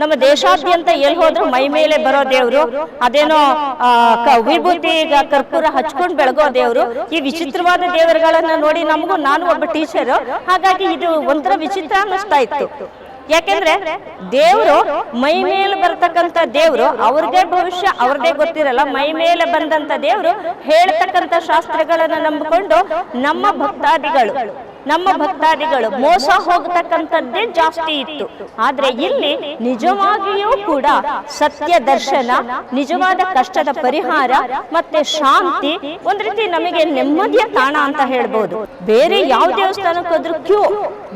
ನಮ್ಮ ದೇಶಾದ್ಯಂತ ಎಲ್ಲಿ ಹೋದ್ರು ಮೈ ಮೇಲೆ ಬರೋ ದೇವರು, ಅದೇನೋ ವಿಭೂತಿ ಕರ್ಪೂರ ಹಚ್ಕೊಂಡು ಬೆಳಗೋ ದೇವ್ರು, ಈ ವಿಚಿತ್ರವಾದ ದೇವರುಗಳನ್ನ ನೋಡಿ ನಮಗೂ ನಾನು ಒಬ್ಬ ಟೀಚರ್. ಹಾಗಾಗಿ ಇದು ಒಂಥರ ವಿಚಿತ್ರ ಅನ್ನಿಸ್ತಾ ಇತ್ತು. ಯಾಕೆಂದ್ರೆ ದೇವರು ಮೈ ಮೇಲೆ ಬರ್ತಕ್ಕಂಥ ದೇವರು, ಅವ್ರದೇ ಭವಿಷ್ಯ, ಅವ್ರದೇ ಗೊತ್ತಿರಲ್ಲ. ಮೈ ಮೇಲೆ ಬಂದಂತ ದೇವರು ಹೇಳ್ತಕ್ಕಂಥ ಶಾಸ್ತ್ರಗಳನ್ನ ನಂಬಿಕೊಂಡು ನಮ್ಮ ಭಕ್ತಾದಿಗಳು. ನಮ್ಮ ಭಕ್ತಾದಿಗಳು ಮೋಸ ಹೋಗತಕ್ಕಂಥದ್ದೇ ಜಾಸ್ತಿ ಇತ್ತು. ಆದ್ರೆ ಇಲ್ಲಿ ನಿಜವಾಗಿಯೂ ಕೂಡ ಸತ್ಯ ದರ್ಶನ ನಿಜವಾದ ಕಷ್ಟದ ಪರಿಹಾರ ಮತ್ತೆ ಶಾಂತಿ ಒಂದ್ ರೀತಿ ನಮಗೆ ನೆಮ್ಮದಿಯ ತಾಣ ಅಂತ ಹೇಳ್ಬೋದು. ಬೇರೆ ಯಾವ ದೇವಸ್ಥಾನಕ್ಕೆ ಹೋದ್ರು ಕ್ಯೂ,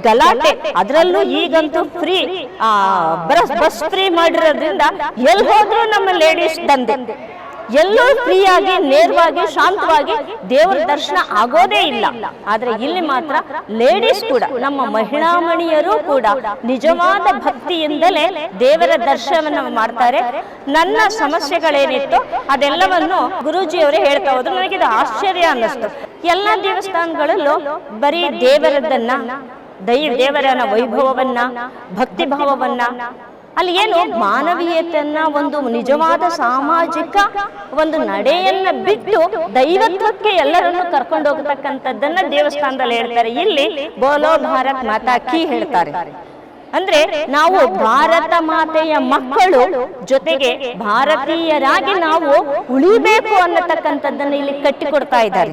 ಗಲಾಟೆ, ಅದರಲ್ಲೂ ಈಗಂತೂ ಫ್ರೀ, ಆ, ಬಸ್ ಫ್ರೀ ಮಾಡಿರೋದ್ರಿಂದ ಎಲ್ಲಿ ಹೋದ್ರೂ ನಮ್ಮ ಲೇಡೀಸ್ ದಂಧೆ ಎಲ್ಲೂ ಫ್ರೀಯಾಗಿ, ನೇರವಾಗಿ, ಶಾಂತವಾಗಿ ದೇವರ ದರ್ಶನ ಆಗೋದೇ ಇಲ್ಲ. ಆದ್ರೆ ಇಲ್ಲಿ ಮಾತ್ರ ಲೇಡೀಸ್ ಕೂಡ, ನಮ್ಮ ಮಹಿಳಾ ಮಣಿಯರು ಕೂಡ ನಿಜವಾದ ಭಕ್ತಿಯಿಂದಲೇ ದೇವರ ದರ್ಶನವನ್ನು ಮಾಡ್ತಾರೆ. ನನ್ನ ಸಮಸ್ಯೆಗಳೇನಿತ್ತು ಅದೆಲ್ಲವನ್ನು ಗುರೂಜಿಯವರೇ ಹೇಳ್ತಾ ಹೋದ್ರು. ಇದು ಆಶ್ಚರ್ಯ ಅನ್ನಿಸ್ತು. ಎಲ್ಲ ದೇವಸ್ಥಾನಗಳಲ್ಲೂ ಬರೀ ದೇವರದನ್ನ ದೈ ದೇವರನ ವೈಭವವನ್ನ ಭಕ್ತಿ ಭಾವವನ್ನ ಅಲ್ಲಿ ಏನು ಮಾನವೀಯತೆಯನ್ನ ಒಂದು ನಿಜವಾದ ಸಾಮಾಜಿಕ ಒಂದು ನಡೆಯನ್ನ ಬಿಟ್ಟು ದೈವತ್ವಕ್ಕೆ ಎಲ್ಲರನ್ನು ಕರ್ಕೊಂಡು ಹೋಗತಕ್ಕಂಥದ್ದನ್ನ ದೇವಸ್ಥಾನದಲ್ಲಿ ಹೇಳ್ತಾರೆ. ಇಲ್ಲಿ ಬೋಲೋ ಭಾರತ್ ಮಾತಾ ಕಿ ಹೇಳ್ತಾರೆ. ಅಂದ್ರೆ ನಾವು ಭಾರತ ಮಾತೆಯ ಮಕ್ಕಳು ಜೊತೆಗೆ ಭಾರತೀಯರಾಗಿ ನಾವು ಉಳಿಬೇಕು ಅನ್ನತಕ್ಕಂಥದ್ದನ್ನ ಇಲ್ಲಿ ಕಟ್ಟಿಕೊಡ್ತಾ ಇದ್ದಾರೆ.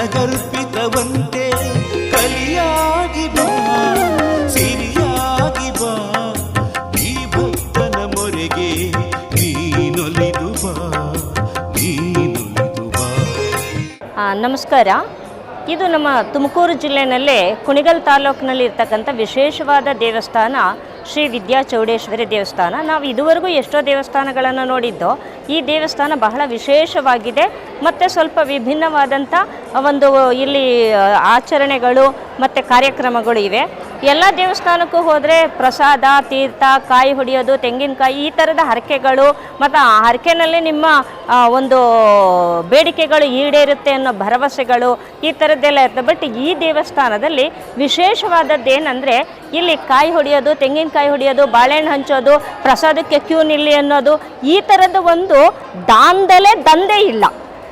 ನಿನಗರ್ಪಿತವಂತೆ ಕಲಿಯಾಗಿ ಬಾ, ಸಿರಿಯಾಗಿ ಬಾ. ಈ ಭಕ್ತನ ಮೊರೆಗೆ ನೀನೊಲಿದು ಬಾ ನೀನೊಲಿದು ಬಾ. ನಮಸ್ಕಾರ. ಇದು ನಮ್ಮ ತುಮಕೂರು ಜಿಲ್ಲೆಯಲ್ಲೇ ಕುಣಿಗಲ್ ತಾಲೂಕಿನಲ್ಲಿ ಇರ್ತಕ್ಕಂಥ ವಿಶೇಷವಾದ ದೇವಸ್ಥಾನ ಶ್ರೀ ವಿದ್ಯಾ ಚೌಡೇಶ್ವರಿ ದೇವಸ್ಥಾನ. ನಾವು ಇದುವರೆಗೂ ಎಷ್ಟೋ ದೇವಸ್ಥಾನಗಳನ್ನು ನೋಡಿದ್ದು ಈ ದೇವಸ್ಥಾನ ಬಹಳ ವಿಶೇಷವಾಗಿದೆ. ಮತ್ತು ಸ್ವಲ್ಪ ವಿಭಿನ್ನವಾದಂಥ ಒಂದು ಇಲ್ಲಿ ಆಚರಣೆಗಳು ಮತ್ತು ಕಾರ್ಯಕ್ರಮಗಳು ಇವೆ. ಎಲ್ಲ ದೇವಸ್ಥಾನಕ್ಕೂ ಹೋದರೆ ಪ್ರಸಾದ, ತೀರ್ಥ, ಕಾಯಿ ಹೊಡೆಯೋದು, ತೆಂಗಿನಕಾಯಿ, ಈ ಥರದ ಹರಕೆಗಳು ಮತ್ತು ಆ ಹರಕೆನಲ್ಲಿ ನಿಮ್ಮ ಒಂದು ಬೇಡಿಕೆಗಳು ಈಡೇರುತ್ತೆ ಅನ್ನೋ ಭರವಸೆಗಳು ಈ ಥರದ್ದೆಲ್ಲ ಇರ್ತದೆ ಬಟ್ ಈ ದೇವಸ್ಥಾನದಲ್ಲಿ ವಿಶೇಷವಾದದ್ದು ಏನಂದರೆ ಇಲ್ಲಿ ಕಾಯಿ ಹೊಡೆಯೋದು, ತೆಂಗಿನಕಾಯಿ ಹೊಡೆಯೋದು, ಬಾಳೆಹಣ್ಣು ಹಂಚೋದು, ಪ್ರಸಾದಕ್ಕೆ ಕ್ಯೂ ನಿಲ್ಲಿ ಅನ್ನೋದು ಈ ಥರದ ಒಂದು ದಾಂದಲೆ ದಂಧೆ ಇಲ್ಲ.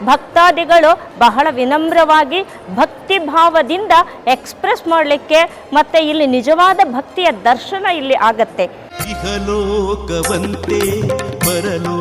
ಭಕ್ತಾದಿಗಳು ಬಹಳ ವಿನಮ್ರವಾಗಿ ಭಕ್ತಿ ಭಾವದಿಂದ ಎಕ್ಸ್ಪ್ರೆಸ್ ಮಾಡಲಿಕ್ಕೆ ಮತ್ತೆ ಇಲ್ಲಿ ನಿಜವಾದ ಭಕ್ತಿಯ ದರ್ಶನ ಇಲ್ಲಿ ಆಗತ್ತೆ. ಇಹಲೋಕವಂತೆ ಪರಲೋಕವಂತೆ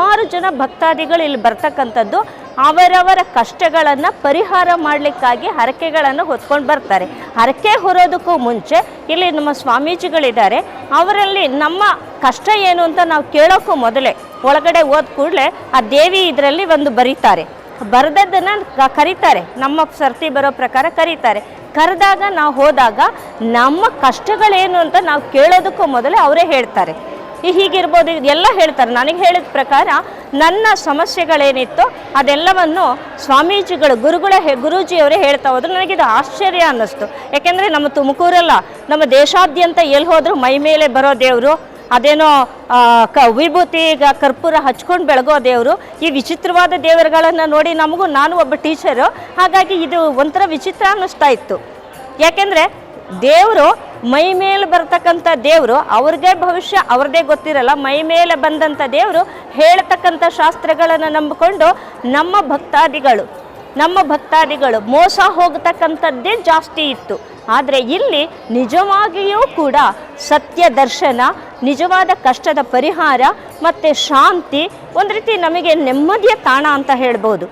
ಸುಮಾರು ಜನ ಭಕ್ತಾದಿಗಳು ಇಲ್ಲಿ ಬರ್ತಕ್ಕಂಥದ್ದು ಅವರವರ ಕಷ್ಟಗಳನ್ನು ಪರಿಹಾರ ಮಾಡಲಿಕ್ಕಾಗಿ ಹರಕೆಗಳನ್ನು ಹೊತ್ಕೊಂಡು ಬರ್ತಾರೆ. ಹರಕೆ ಹೊರೋದಕ್ಕೂ ಮುಂಚೆ ಇಲ್ಲಿ ನಮ್ಮ ಸ್ವಾಮೀಜಿಗಳಿದ್ದಾರೆ. ಅವರಲ್ಲಿ ನಮ್ಮ ಕಷ್ಟ ಏನು ಅಂತ ನಾವು ಕೇಳೋಕ್ಕೂ ಮೊದಲೇ ಒಳಗಡೆ ಹೋದ ಕೂಡಲೇ ಆ ದೇವಿ ಇದರಲ್ಲಿ ಒಂದು ಬರೀತಾರೆ. ಬರೆದದ್ದನ್ನು ಕರೀತಾರೆ. ನಮ್ಮ ಸರ್ತಿ ಬರೋ ಪ್ರಕಾರ ಕರೀತಾರೆ. ಕರೆದಾಗ ನಾವು ಹೋದಾಗ ನಮ್ಮ ಕಷ್ಟಗಳೇನು ಅಂತ ನಾವು ಕೇಳೋದಕ್ಕೂ ಮೊದಲೇ ಅವರೇ ಹೇಳ್ತಾರೆ. ಹೀಗಿರ್ಬೋದು ಎಲ್ಲ ಹೇಳ್ತಾರೆ. ನನಗೆ ಹೇಳಿದ ಪ್ರಕಾರ ನನ್ನ ಸಮಸ್ಯೆಗಳೇನಿತ್ತು ಅದೆಲ್ಲವನ್ನು ಸ್ವಾಮೀಜಿಗಳು, ಗುರುಗಳ ಹೆ, ಗುರೂಜಿಯವರೇ ಹೇಳ್ತಾ ಹೋದ್ರು. ನನಗಿದು ಆಶ್ಚರ್ಯ ಅನ್ನಿಸ್ತು. ಯಾಕೆಂದರೆ ನಮ್ಮ ತುಮಕೂರಲ್ಲ, ನಮ್ಮ ದೇಶಾದ್ಯಂತ ಎಲ್ಲಿ ಹೋದರೂ ಮೈ ಮೇಲೆ ಬರೋ ದೇವರು, ಅದೇನೋ ಕ, ವಿಭೂತಿ ಈಗ ಕರ್ಪೂರ ಹಚ್ಕೊಂಡು ಬೆಳಗೋ ದೇವರು, ಈ ವಿಚಿತ್ರವಾದ ದೇವರುಗಳನ್ನು ನೋಡಿ ನಮಗೂ ನಾನು ಒಬ್ಬ ಟೀಚರು. ಹಾಗಾಗಿ ಇದು ಒಂಥರ ವಿಚಿತ್ರ ಅನ್ನಿಸ್ತಾ ಇತ್ತು. ಯಾಕೆಂದರೆ ದೇವರು ಮೈ ಮೇಲೆ ಬರ್ತಕ್ಕಂಥ ದೇವರು ಅವ್ರಿಗೆ ಭವಿಷ್ಯ ಅವ್ರದ್ದೇ ಗೊತ್ತಿರಲ್ಲ. ಮೈ ಮೇಲೆ ಬಂದಂಥ ದೇವರು ಹೇಳ್ತಕ್ಕಂಥ ಶಾಸ್ತ್ರಗಳನ್ನು ನಂಬಿಕೊಂಡು ನಮ್ಮ ಭಕ್ತಾದಿಗಳು ನಮ್ಮ ಭಕ್ತಾದಿಗಳು ಮೋಸ ಹೋಗತಕ್ಕಂಥದ್ದೇ ಜಾಸ್ತಿ ಇತ್ತು. ಆದರೆ ಇಲ್ಲಿ ನಿಜವಾಗಿಯೂ ಕೂಡ ಸತ್ಯ ದರ್ಶನ, ನಿಜವಾದ ಕಷ್ಟದ ಪರಿಹಾರ ಮತ್ತು ಶಾಂತಿ ಒಂದು ರೀತಿ ನಮಗೆ ನೆಮ್ಮದಿಯ ತಾಣ ಅಂತ ಹೇಳ್ಬೋದು.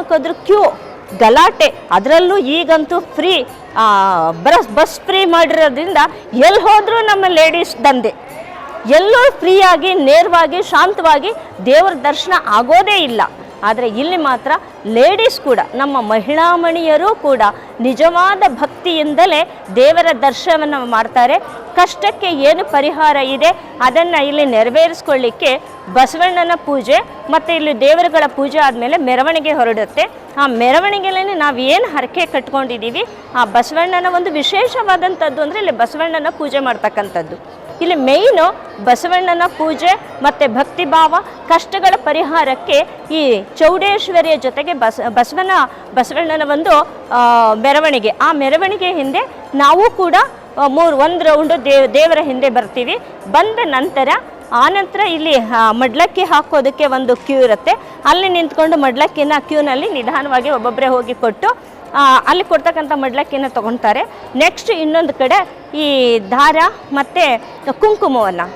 ದೇವಸ್ಥಾನಕ್ಕೆ ಕ್ಯೂ, ಗಲಾಟೆ, ಅದರಲ್ಲೂ ಈಗಂತೂ ಫ್ರೀ ಬಸ್ ಬಸ್ ಫ್ರೀ ಮಾಡಿರೋದ್ರಿಂದ ಎಲ್ಲಿ ಹೋದರೂ ನಮ್ಮ ಲೇಡೀಸ್ ದಂಧೆ. ಎಲ್ಲೂ ಫ್ರೀಯಾಗಿ, ನೇರವಾಗಿ, ಶಾಂತವಾಗಿ ದೇವರ ದರ್ಶನ ಆಗೋದೇ ಇಲ್ಲ. ಆದರೆ ಇಲ್ಲಿ ಮಾತ್ರ ಲೇಡೀಸ್ ಕೂಡ, ನಮ್ಮ ಮಹಿಳಾಮಣಿಯರೂ ಕೂಡ ನಿಜವಾದ ಭಕ್ತಿಯಿಂದಲೇ ದೇವರ ದರ್ಶನವನ್ನು ಮಾಡ್ತಾರೆ. ಕಷ್ಟಕ್ಕೆ ಏನು ಪರಿಹಾರ ಇದೆ ಅದನ್ನು ಇಲ್ಲಿ ನೆರವೇರಿಸ್ಕೊಳ್ಳಿಕ್ಕೆ ಬಸವಣ್ಣನ ಪೂಜೆ ಮತ್ತು ಇಲ್ಲಿ ದೇವರುಗಳ ಪೂಜೆ ಆದಮೇಲೆ ಮೆರವಣಿಗೆ ಹೊರಡುತ್ತೆ. ಆ ಮೆರವಣಿಗೆಯಲ್ಲಿ ನಾವು ಏನು ಹರಕೆ ಕಟ್ಕೊಂಡಿದ್ದೀವಿ ಆ ಬಸವಣ್ಣನ ಒಂದು ವಿಶೇಷವಾದಂಥದ್ದು ಅಂದರೆ ಇಲ್ಲಿ ಬಸವಣ್ಣನ ಪೂಜೆ ಮಾಡ್ತಕ್ಕಂಥದ್ದು. ಇಲ್ಲಿ ಮೇಯ್ನು ಬಸವಣ್ಣನ ಪೂಜೆ ಮತ್ತು ಭಕ್ತಿಭಾವ, ಕಷ್ಟಗಳ ಪರಿಹಾರಕ್ಕೆ ಈ ಚೌಡೇಶ್ವರಿಯ ಜೊತೆಗೆ ಬಸ, ಬಸವನ, ಬಸವಣ್ಣನ ಒಂದು ಮೆರವಣಿಗೆ. ಆ ಮೆರವಣಿಗೆ ಹಿಂದೆ ನಾವು ಕೂಡ ಮೂರು, ಒಂದು ರೌಂಡು ದೇವ್ ದೇವರ ಹಿಂದೆ ಬರ್ತೀವಿ. ಬಂದ ನಂತರ ಆನಂತರ ಇಲ್ಲಿ ಮಡ್ಲಕ್ಕಿ ಹಾಕೋದಕ್ಕೆ ಒಂದು ಕ್ಯೂ ಇರುತ್ತೆ. ಅಲ್ಲಿ ನಿಂತ್ಕೊಂಡು ಮಡ್ಲಕ್ಕಿನ ಕ್ಯೂನಲ್ಲಿ ನಿಧಾನವಾಗಿ ಒಬ್ಬೊಬ್ಬರೇ ಹೋಗಿ ಕೊಟ್ಟು ಅಲ್ಲಿ ಕೊಡ್ತಕ್ಕಂಥ ಮಡ್ಲಕ್ಕಿನ ತೊಗೊಳ್ತಾರೆ ನೆಕ್ಸ್ಟ್ ಇನ್ನೊಂದು ಕಡೆ ಈ ದಾರ ಮತ್ತು ಕುಂಕುಮವನ್ನು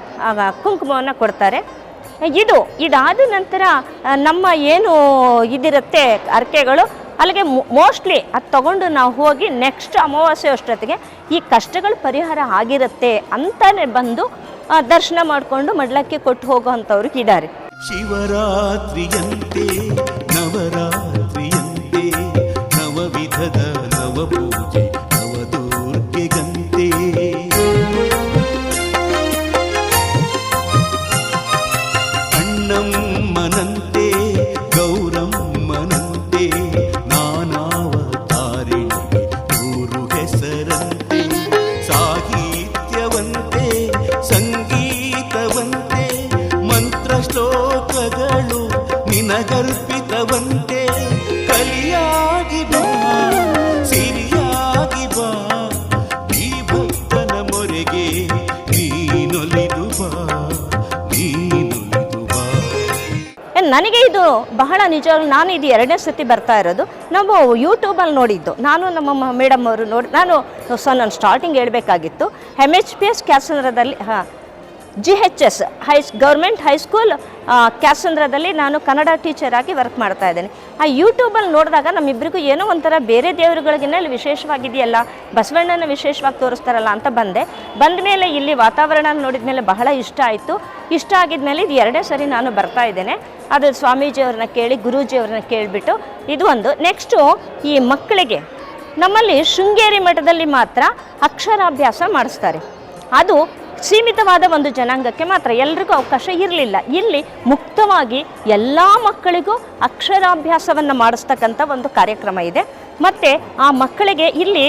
ಕುಂಕುಮವನ್ನು ಕೊಡ್ತಾರೆ. ಇದು ಇದಾದ ನಂತರ ನಮ್ಮ ಏನು ಇದಿರುತ್ತೆ ಅರ್ಕೆಗಳು ಅಲ್ಲಿಗೆ ಮೋಸ್ಟ್ಲಿ ಅದು ತಗೊಂಡು ನಾವು ಹೋಗಿ ನೆಕ್ಸ್ಟ್ ಅಮಾವಾಸ್ಯೆ ಅಷ್ಟೊತ್ತಿಗೆ ಈ ಕಷ್ಟಗಳು ಪರಿಹಾರ ಆಗಿರುತ್ತೆ ಅಂತಲೇ ಬಂದು ದರ್ಶನ ಮಾಡಿಕೊಂಡು ಮಡ್ಲಕ್ಕೆ ಕೊಟ್ಟು ಹೋಗುವಂಥವ್ರಿಗೆ ಇದ್ದಾರೆ ಶಿವರಾತ್ರಿಯಂತೆ ನವರಾತ್ರಿಯಂತೆ ಶ್ಲೋಕಗಳು ನಿನಗರ್ಪಿತವಂತೆ. ಕಲಿಯಾಗಿ ಬಾ, ಸಿರಿಯಾಗಿ ಬಾ. ಈ ಭಕ್ತನ ಮೊರೆಗೆ ನೀನೊಲಿದು ಬಾ ನೀನೊಲಿದು ಬಾ. ನನಗೆ ಇದು ಬಹಳ ನಿಜ, ನಾನು ಇದು ಎರಡನೇ ಸತಿ ಬರ್ತಾ ಇರೋದು. ನಾವು ಯೂಟ್ಯೂಬಲ್ಲಿ ನೋಡಿದ್ದು. ನಾನು ನಮ್ಮ ಮೇಡಮ್ ಅವರು ನೋಡಿ, ನಾನು, ಸೊ, ನಾನು ಸ್ಟಾರ್ಟಿಂಗ್ ಹೇಳಬೇಕಾಗಿತ್ತು. ಎಂ ಎಚ್ ಪಿ ಎಸ್ ಕ್ಯಾಸಂದ್ರದಲ್ಲಿ ಹಾಂ G H S high government high school ಕ್ಯಾಸಂದ್ರದಲ್ಲಿ ನಾನು ಕನ್ನಡ ಟೀಚರ್ ಆಗಿ ವರ್ಕ್ ಮಾಡ್ತಾ ಇದ್ದೇನೆ. ಆ ಯೂಟ್ಯೂಬಲ್ಲಿ ನೋಡಿದಾಗ ನಮ್ಮಿಬ್ಬರಿಗೂ ಏನೋ ಒಂಥರ ಬೇರೆ ದೇವರುಗಳಿಗಿನ್ನ ಇಲ್ಲಿ ವಿಶೇಷವಾಗಿದೆಯಲ್ಲ, ಬಸವಣ್ಣನ ವಿಶೇಷವಾಗಿ ತೋರಿಸ್ತಾರಲ್ಲ ಅಂತ ಬಂದೆ. ಬಂದ ಮೇಲೆ ಇಲ್ಲಿ ವಾತಾವರಣ ನೋಡಿದ ಮೇಲೆ ಬಹಳ ಇಷ್ಟ ಆಯಿತು. ಇಷ್ಟ ಆಗಿದ್ಮೇಲೆ ಇದು ಎರಡೇ ಸರಿ ನಾನು ಬರ್ತಾ ಇದ್ದೇನೆ. ಅದು ಸ್ವಾಮೀಜಿಯವ್ರನ್ನ ಕೇಳಿ, ಗುರೂಜಿಯವ್ರನ್ನ ಕೇಳಿಬಿಟ್ಟು ಇದು ಒಂದು. ನೆಕ್ಸ್ಟು ಈ ಮಕ್ಕಳಿಗೆ ನಮ್ಮಲ್ಲಿ ಶೃಂಗೇರಿ ಮಠದಲ್ಲಿ ಮಾತ್ರ ಅಕ್ಷರಾಭ್ಯಾಸ ಮಾಡಿಸ್ತಾರೆ. ಅದು ಸೀಮಿತವಾದ ಒಂದು ಜನಾಂಗಕ್ಕೆ ಮಾತ್ರ ಎಲ್ರಿಗೂ ಅವಕಾಶ ಇರಲಿಲ್ಲ. ಇಲ್ಲಿ ಮುಕ್ತವಾಗಿ ಎಲ್ಲ ಮಕ್ಕಳಿಗೂ ಅಕ್ಷರಾಭ್ಯಾಸವನ್ನು ಮಾಡಿಸ್ತಕ್ಕಂಥ ಒಂದು ಕಾರ್ಯಕ್ರಮ ಇದೆ. ಮತ್ತು ಆ ಮಕ್ಕಳಿಗೆ ಇಲ್ಲಿ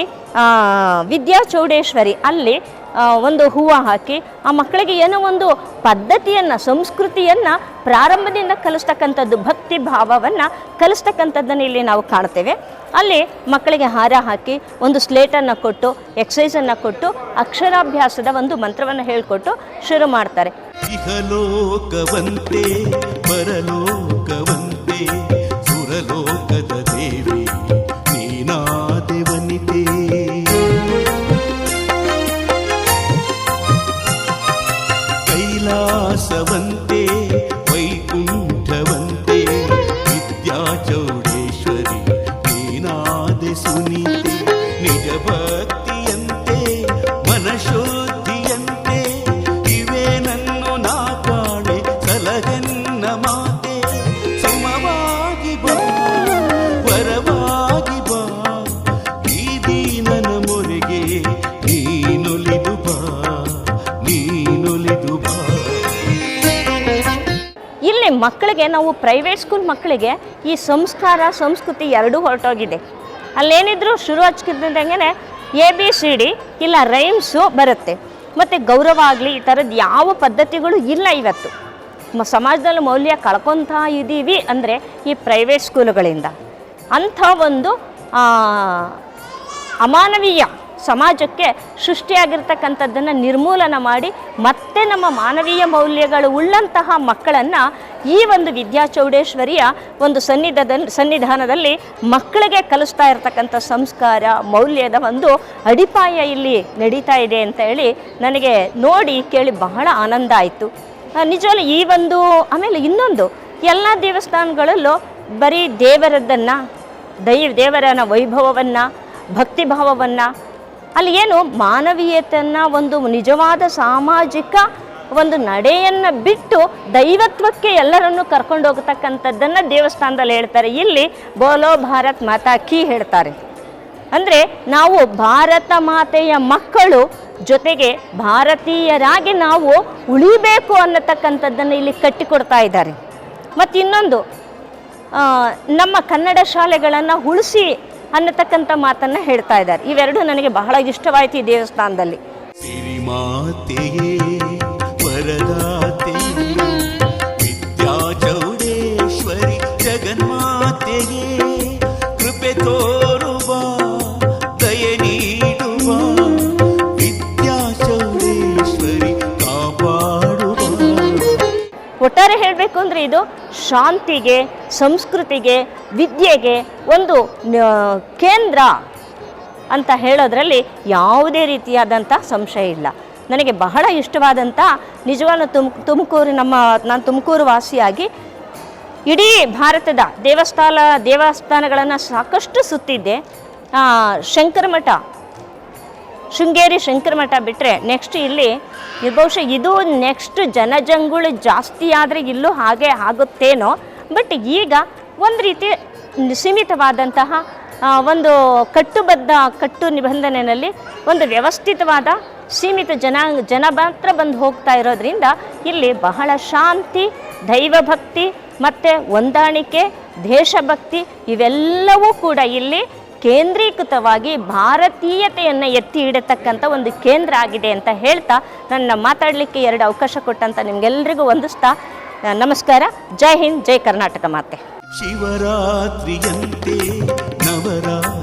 ವಿದ್ಯಾ ಚೌಡೇಶ್ವರಿ ಅಲ್ಲಿ ಒಂದು ಹೂವು ಹಾಕಿ ಆ ಮಕ್ಕಳಿಗೆ ಏನೋ ಒಂದು ಪದ್ಧತಿಯನ್ನು, ಸಂಸ್ಕೃತಿಯನ್ನು ಪ್ರಾರಂಭದಿಂದ ಕಲಿಸ್ತಕ್ಕಂಥದ್ದು, ಭಕ್ತಿ ಭಾವವನ್ನು ಕಲಿಸ್ತಕ್ಕಂಥದ್ದನ್ನು ಇಲ್ಲಿ ನಾವು ಕಾಣ್ತೇವೆ. ಅಲ್ಲಿ ಮಕ್ಕಳಿಗೆ ಹಾರ ಹಾಕಿ ಒಂದು ಸ್ಲೇಟನ್ನು ಕೊಟ್ಟು ಎಕ್ಸಸೈಸನ್ನು ಕೊಟ್ಟು, ಅಕ್ಷರಾಭ್ಯಾಸದ ಒಂದು ಮಂತ್ರವನ್ನು ಹೇಳಿಕೊಟ್ಟು ಶುರು ಮಾಡ್ತಾರೆ. ಮಕ್ಕಳಿಗೆ, ನಾವು ಪ್ರೈವೇಟ್ ಸ್ಕೂಲ್ ಮಕ್ಕಳಿಗೆ ಈ ಸಂಸ್ಕಾರ, ಸಂಸ್ಕೃತಿ ಎರಡೂ ಹೊರಟೋಗಿದೆ. ಅಲ್ಲೇನಿದ್ರು ಶುರು ಹಚ್ಕಿದ್ದಂಗೆ ಎ ಬಿ ಸಿ ಡಿ ಇಲ್ಲ ರೈಮ್ಸು ಬರುತ್ತೆ. ಮತ್ತು ಗೌರವ ಆಗಲಿ, ಈ ಥರದ್ದು ಯಾವ ಪದ್ಧತಿಗಳು ಇಲ್ಲ ಇವತ್ತು. ಸಮಾಜದಲ್ಲಿ ಮೌಲ್ಯ ಕಳ್ಕೊತಾ ಇದ್ದೀವಿ ಅಂದರೆ ಈ ಪ್ರೈವೇಟ್ ಸ್ಕೂಲುಗಳಿಂದ ಅಂಥ ಒಂದು ಅಮಾನವೀಯ ಸಮಾಜಕ್ಕೆ ಸೃಷ್ಟಿಯಾಗಿರ್ತಕ್ಕಂಥದ್ದನ್ನು ನಿರ್ಮೂಲನ ಮಾಡಿ ಮತ್ತೆ ನಮ್ಮ ಮಾನವೀಯ ಮೌಲ್ಯಗಳು ಉಳ್ಳಂತಹ ಮಕ್ಕಳನ್ನು ಈ ಒಂದು ವಿದ್ಯಾ ಚೌಡೇಶ್ವರಿಯ ಒಂದು ಸನ್ನಿಧದಲ್ಲಿ ಸನ್ನಿಧಾನದಲ್ಲಿ ಮಕ್ಕಳಿಗೆ ಕಲಿಸ್ತಾ ಇರತಕ್ಕಂಥ ಸಂಸ್ಕಾರ, ಮೌಲ್ಯದ ಒಂದು ಅಡಿಪಾಯ ಇಲ್ಲಿ ನಡೀತಾ ಇದೆ ಅಂತ ಹೇಳಿ ನನಗೆ ನೋಡಿ ಕೇಳಿ ಬಹಳ ಆನಂದ ಆಯಿತು. ನಿಜವಲ್ಲ ಈ ಒಂದು, ಆಮೇಲೆ ಇನ್ನೊಂದು, ಎಲ್ಲ ದೇವಸ್ಥಾನಗಳಲ್ಲೂ ಬರೀ ದೇವರದ್ದನ್ನು ದೈ ದೇವರನ ವೈಭವವನ್ನು, ಭಕ್ತಿಭಾವವನ್ನು ಅಲ್ಲಿ ಏನು ಮಾನವೀಯತೆಯನ್ನು ಒಂದು ನಿಜವಾದ ಸಾಮಾಜಿಕ ಒಂದು ನಡೆಯನ್ನು ಬಿಟ್ಟು ದೈವತ್ವಕ್ಕೆ ಎಲ್ಲರನ್ನು ಕರ್ಕೊಂಡು ಹೋಗ್ತಕ್ಕಂಥದ್ದನ್ನು ದೇವಸ್ಥಾನದಲ್ಲಿ ಹೇಳ್ತಾರೆ. ಇಲ್ಲಿ ಬೋಲೋ ಭಾರತ್ ಮಾತಾ ಕಿ ಹೇಳ್ತಾರೆ. ಅಂದರೆ ನಾವು ಭಾರತ ಮಾತೆಯ ಮಕ್ಕಳು ಜೊತೆಗೆ ಭಾರತೀಯರಾಗಿ ನಾವು ಉಳಿಬೇಕು ಅನ್ನತಕ್ಕಂಥದ್ದನ್ನು ಇಲ್ಲಿ ಕಟ್ಟಿಕೊಡ್ತಾ ಇದ್ದಾರೆ. ಮತ್ತು ಇನ್ನೊಂದು ನಮ್ಮ ಕನ್ನಡ ಶಾಲೆಗಳನ್ನು ಉಳಿಸಿ ಅನ್ನತಕ್ಕಂಥ ಮಾತನ್ನು ಹೇಳ್ತಾ ಇದ್ದಾರೆ. ಇವೆರಡು ನನಗೆ ಬಹಳ ಇಷ್ಟವಾಯಿತು ಈ ದೇವಸ್ಥಾನದಲ್ಲಿ. ಕೃಪೆ ತೋರುವ ದಯೆ ನೀಡುವ ಒಟ್ಟಾರೆ ಹೇಳಬೇಕು ಅಂದರೆ ಇದು ಶಾಂತಿಗೆ, ಸಂಸ್ಕೃತಿಗೆ, ವಿದ್ಯೆಗೆ ಒಂದು ಕೇಂದ್ರ ಅಂತ ಹೇಳೋದ್ರಲ್ಲಿ ಯಾವುದೇ ರೀತಿಯಾದಂಥ ಸಂಶಯ ಇಲ್ಲ. ನನಗೆ ಬಹಳ ಇಷ್ಟವಾದಂಥ ನಿಜವಾದ ತುಮ್, ತುಮಕೂರು ನಮ್ಮ, ನಾನು ತುಮಕೂರು ವಾಸಿಯಾಗಿ ಇಡೀ ಭಾರತದ ದೇವಸ್ಥಾನ ದೇವಸ್ಥಾನಗಳನ್ನು ಸಾಕಷ್ಟು ಸುತ್ತಿದ್ದೆ. ಶಂಕರಮಠ ಶಂಕರ ಮಠ ಶೃಂಗೇರಿ ಶಂಕರ ಮಠ ಬಿಟ್ಟರೆ ನೆಕ್ಸ್ಟ್ ಇಲ್ಲಿ ಬಹುಶಃ ಇದು ನೆಕ್ಸ್ಟ್ ಜನಜಂಗುಳಿ ಜಾಸ್ತಿ ಆದರೆ ಇಲ್ಲೂ ಹಾಗೆ ಆಗುತ್ತೇನೋ. ಬಟ್ ಈಗ ಒಂದು ರೀತಿ ಸೀಮಿತವಾದಂತಹ ಒಂದು ಕಟ್ಟುಬದ್ಧ ಕಟ್ಟು ನಿಬಂಧನೆಯಲ್ಲಿ ಒಂದು ವ್ಯವಸ್ಥಿತವಾದ ಸೀಮಿತ ಜನ ಜನ ಮಾತ್ರ ಬಂದು ಹೋಗ್ತಾ ಇರೋದ್ರಿಂದ ಇಲ್ಲಿ ಬಹಳ ಶಾಂತಿ, ದೈವಭಕ್ತಿ ಮತ್ತು ಹೊಂದಾಣಿಕೆ, ದೇಶಭಕ್ತಿ ಇವೆಲ್ಲವೂ ಕೂಡ ಇಲ್ಲಿ ಕೇಂದ್ರೀಕೃತವಾಗಿ ಭಾರತೀಯತೆಯನ್ನು ಎತ್ತಿ ಹಿಡತಕ್ಕಂಥ ಒಂದು ಕೇಂದ್ರ ಆಗಿದೆ ಅಂತ ಹೇಳ್ತಾ ನನ್ನ ಮಾತಾಡಲಿಕ್ಕೆ ಎರಡು ಅವಕಾಶ ಕೊಟ್ಟಂತ ನಿಮಗೆಲ್ಲರಿಗೂ ವಂದಿಸ್ತಾ ನಮಸ್ಕಾರ. ಜೈ ಹಿಂದ್, ಜೈ ಕರ್ನಾಟಕ ಮಾತೆ. ಶಿವರಾತ್ರಿಯಂತೆ ನವರಾತ್ರಿಯಂತೆ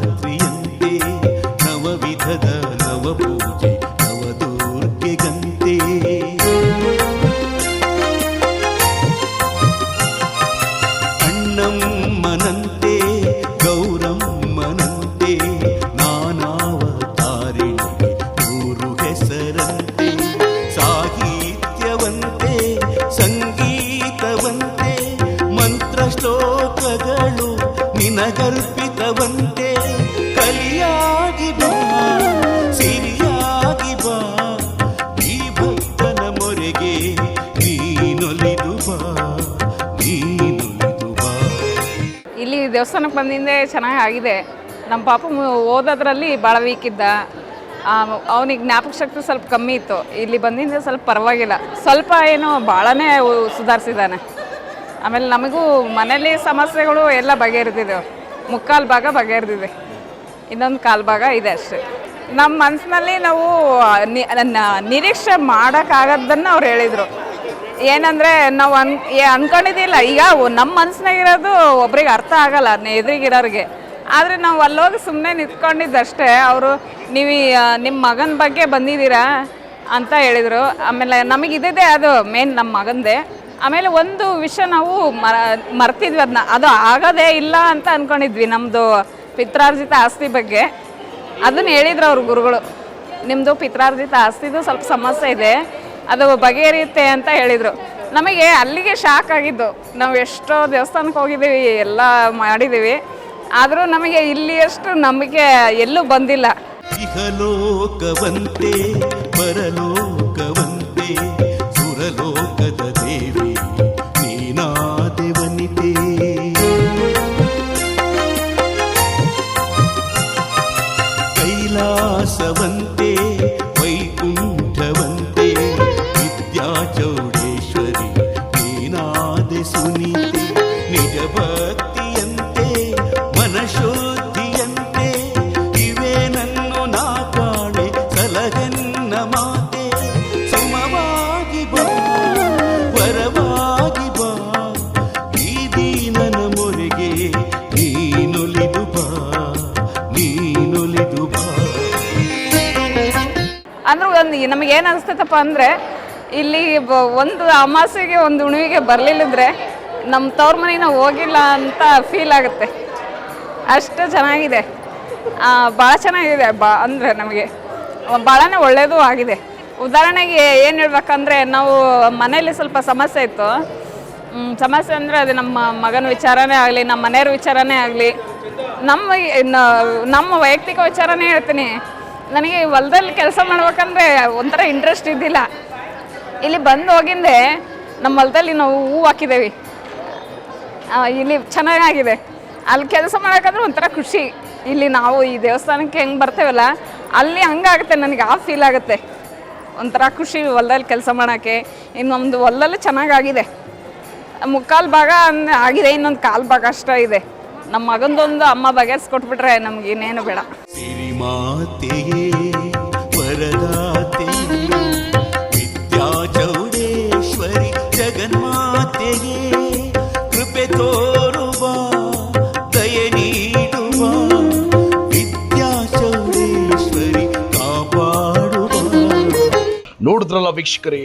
ಶ್ಲೋಕಗಳು ನಿನಗರ್ಪಿತವಂತೆ. ಕಲಿಯಾಗಿ ಬಾ, ಸಿರಿಯಾಗಿ ಬಾ. ಈ ಭಕ್ತನ ಮೊರೆಗೆ ನೀನೊಲಿದು ಬಾ ನೀನೊಲಿದು ಬಾ. ಇಲ್ಲಿ ದೇವಸ್ಥಾನಕ್ಕೆ ಬಂದಿಂದೆ ಚೆನ್ನಾಗಿ ಆಗಿದೆ. ನಮ್ಮ ಪಾಪ ಓದೋದ್ರಲ್ಲಿ ಭಾಳ ವೀಕ್ ಇದ್ದ. ಅವನಿಗೆ ಜ್ಞಾಪಕ ಶಕ್ತಿ ಸ್ವಲ್ಪ ಕಮ್ಮಿ ಇತ್ತು. ಇಲ್ಲಿ ಬಂದಿಂದ ಸ್ವಲ್ಪ ಪರವಾಗಿಲ್ಲ. ಸ್ವಲ್ಪ ಏನು ಭಾಳನೇ ಸುಧಾರಿಸಿದ್ದಾನೆ. ಆಮೇಲೆ ನಮಗೂ ಮನೇಲಿ ಸಮಸ್ಯೆಗಳು ಎಲ್ಲ ಬಗೆಹರಿದಿದೆ. ಮುಕ್ಕಾಲು ಭಾಗ ಬಗೆಹರಿದಿದೆ. ಇನ್ನೊಂದು ಕಾಲು ಭಾಗ ಇದೆ ಅಷ್ಟೇ. ನಮ್ಮ ಮನಸ್ಸಿನಲ್ಲಿ ನಾವು ನಿರೀಕ್ಷೆ ಮಾಡೋಕ್ಕಾಗದ್ದನ್ನು ಅವ್ರು ಹೇಳಿದರು. ಏನಂದರೆ ನಾವು ಅನ್, ಏ, ಅನ್ಕೊಂಡಿದ್ದಿಲ್ಲ. ಈಗ ನಮ್ಮ ಮನಸ್ಸಿನಾಗಿರೋದು ಒಬ್ರಿಗೆ ಅರ್ಥ ಆಗಲ್ಲ ಎದುರಿಗಿರೋರಿಗೆ ಆದರೆ ನಾವು ಅಲ್ಲೋಗಿ ಸುಮ್ಮನೆ ನಿಂತ್ಕೊಂಡಿದ್ದಷ್ಟೇ, ಅವರು, ನೀವು ನಿಮ್ಮ ಮಗನ ಬಗ್ಗೆ ಬಂದಿದ್ದೀರಾ? ಅಂತ ಹೇಳಿದರು. ಆಮೇಲೆ ನಮಗೆ ಅದು, ಮೇನ್ ನಮ್ಮ ಮಗಂದೇ. ಆಮೇಲೆ ಒಂದು ವಿಷಯ ನಾವು ಮರ, ಮರ್ತಿದ್ವಿ ಅದನ್ನ ಅದು ಆಗೋದೇ ಇಲ್ಲ ಅಂತ ಅಂದ್ಕೊಂಡಿದ್ವಿ ನಮ್ಮದು ಪಿತ್ರಾರ್ಜಿತ ಆಸ್ತಿ ಬಗ್ಗೆ. ಅದನ್ನು ಹೇಳಿದ್ರು ಅವ್ರ ಗುರುಗಳು. ನಿಮ್ಮದು ಪಿತ್ರಾರ್ಜಿತ ಆಸ್ತಿದು ಸ್ವಲ್ಪ ಸಮಸ್ಯೆ ಇದೆ. ಅದು ಬಗೆಹರಿಯುತ್ತೆ ಅಂತ ಹೇಳಿದರು. ನಮಗೆ ಅಲ್ಲಿಗೆ ಶಾಕ್ ಆಗಿದ್ದು. ನಾವು ಎಷ್ಟೋ ದೇವಸ್ಥಾನಕ್ಕೆ ಹೋಗಿದ್ದೀವಿ, ಎಲ್ಲ ಮಾಡಿದ್ದೀವಿ. ಆದರೂ ನಮಗೆ ಇಲ್ಲಿಯಷ್ಟು ನಂಬಿಕೆ ಎಲ್ಲೂ ಬಂದಿಲ್ಲ. ಏನು ಅನಿಸ್ತೈತಪ್ಪ ಅಂದರೆ, ಇಲ್ಲಿ ಒಂದು ಅಮಾಸೆಗೆ, ಒಂದು ಉಣಿವಿಗೆ ಬರಲಿಲ್ಲದ್ರೆ ನಮ್ಮ ತವ್ರ ಮನೆಗೆ ನಾವು ಹೋಗಿಲ್ಲ ಅಂತ ಫೀಲ್ ಆಗುತ್ತೆ. ಅಷ್ಟು ಚೆನ್ನಾಗಿದೆ. ಭಾಳ ಚೆನ್ನಾಗಿದೆ. ಬಾ, ಅಂದರೆ ನಮಗೆ ಭಾಳನೇ ಒಳ್ಳೆಯದು ಆಗಿದೆ. ಉದಾಹರಣೆಗೆ ಏನು ಹೇಳ್ಬೇಕಂದ್ರೆ, ನಾವು ಮನೇಲಿ ಸ್ವಲ್ಪ ಸಮಸ್ಯೆ ಇತ್ತು. ಸಮಸ್ಯೆ ಅಂದರೆ ಅದು ನಮ್ಮ ಮಗನ ವಿಚಾರನೇ ಆಗಲಿ, ನಮ್ಮ ಮನೆಯವ್ರ ವಿಚಾರನೇ ಆಗಲಿ, ನಮ್ಮ ನಮ್ಮ ವೈಯಕ್ತಿಕ ವಿಚಾರನೇ ಹೇಳ್ತೀನಿ. ನನಗೆ ಹೊಲದಲ್ಲಿ ಕೆಲಸ ಮಾಡ್ಬೇಕಂದ್ರೆ ಒಂಥರ ಇಂಟ್ರೆಸ್ಟ್ ಇದ್ದಿಲ್ಲ. ಇಲ್ಲಿ ಬಂದು ಹೋಗಿಂದೆ ನಮ್ಮ ಹೊಲದಲ್ಲಿ ನಾವು ಹೂವು ಹಾಕಿದ್ದೇವೆ ಇಲ್ಲಿ ಚೆನ್ನಾಗಿದೆ ಅಲ್ಲಿ ಕೆಲಸ ಮಾಡೋಕ್ಕಂದ್ರೆ ಒಂಥರ ಖುಷಿ. ಇಲ್ಲಿ ನಾವು ಈ ದೇವಸ್ಥಾನಕ್ಕೆ ಹೆಂಗೆ ಬರ್ತೇವಲ್ಲ, ಅಲ್ಲಿ ಹಂಗಾಗುತ್ತೆ, ನನಗೆ ಆ ಫೀಲ್ ಆಗುತ್ತೆ. ಒಂಥರ ಖುಷಿ ಹೊಲದಲ್ಲಿ ಕೆಲಸ ಮಾಡೋಕ್ಕೆ. ಇನ್ನೊಂದು ಹೊಲದಲ್ಲಿ ಚೆನ್ನಾಗಾಗಿದೆ. ಮುಕ್ಕಾಲು ಭಾಗ ಆಗಿದೆ, ಇನ್ನೊಂದು ಕಾಲು ಭಾಗ ಅಷ್ಟೇ ಇದೆ. ನಮ್ಮ ಮಗಂದೊಂದು ಅಮ್ಮ ಬಗೆಹರಿಸ್ಕೊಟ್ಬಿಟ್ರೆ ನಮ್ಗೆ ಇನ್ನೇನು ಬೇಡ. ಸಿರಿಮಾತೆಯೇ ವರದಾತೆಯೇ ವಿದ್ಯಾಚೌಡೇಶ್ವರಿ ಜಗನ್ಮಾತೆಯೇ ಕೃಪೆ ತೋರುವ ದಯ ನೀಡುವ ವಿದ್ಯಾಚೌಡೇಶ್ವರಿ ಕಾಪಾಡುವ ನೋಡಿದ್ರಲ್ಲ ವೀಕ್ಷಕರೇ